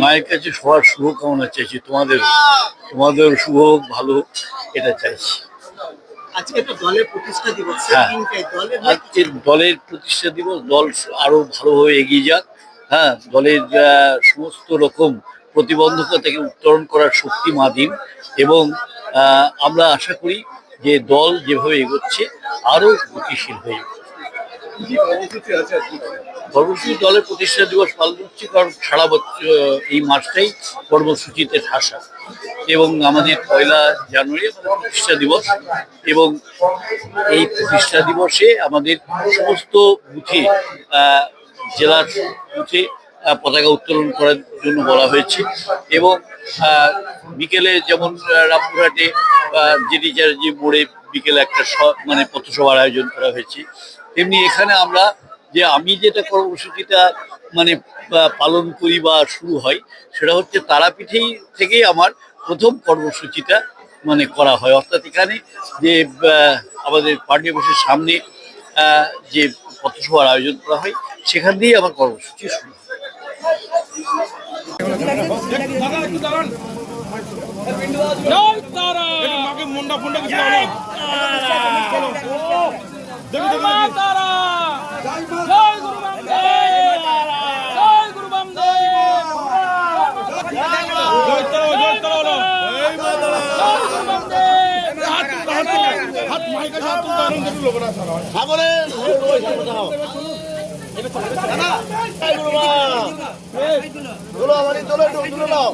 মায়ের কাছে সবার শুভকামনা চাইছি। তোমাদের তোমাদের শুভ হোক, ভালো এটা চাইছি। আজকে দলের প্রতিষ্ঠা দিবস হ্যাঁ। দলের প্রতিষ্ঠা দিবস দল আরও ভালোভাবে এগিয়ে যাক। হ্যাঁ দলের সমস্ত রকম প্রতিবন্ধকতা থেকে উত্তরণ করার শক্তি মাদিম এবং আমরা আশা করি যে দল যেভাবে এগোচ্ছে আরও গতিশীল হয়ে কর্মসূচি দলের প্রতিষ্ঠা দিবস পালন করছি, কারণ সারা বছর এই মাসটাই কর্মসূচিতে ঠাসা। এবং আমাদের পয়লা জানুয়ারি আমাদের প্রতিষ্ঠা দিবস, এবং এই প্রতিষ্ঠা দিবসে আমাদের সমস্ত বুথে জেলার বুথে পতাকা উত্তোলন করার জন্য বলা হয়েছে। এবং বিকেলে যেমন রামপুরহাটে জেডি চ্যাটার্জি মোড়ে বিকেলে একটা মানে পথসভার আয়োজন করা হয়েছে। তেমনি এখানে আমরা যে আমি যেটা কর্মসূচিটা মানে পালন করি বা শুরু হয় সেটা হচ্ছে তারাপীঠেই থেকেই আমার প্রথম কর্মসূচিটা মানে করা হয়। অর্থাৎ এখানে যে আমাদের পার্টি অফিসের সামনে যে পথসভার আয়োজন করা হয় সেখান দিয়েই আমার কর্মসূচি শুরু হয়। চলো আমার একটু তুলে নাও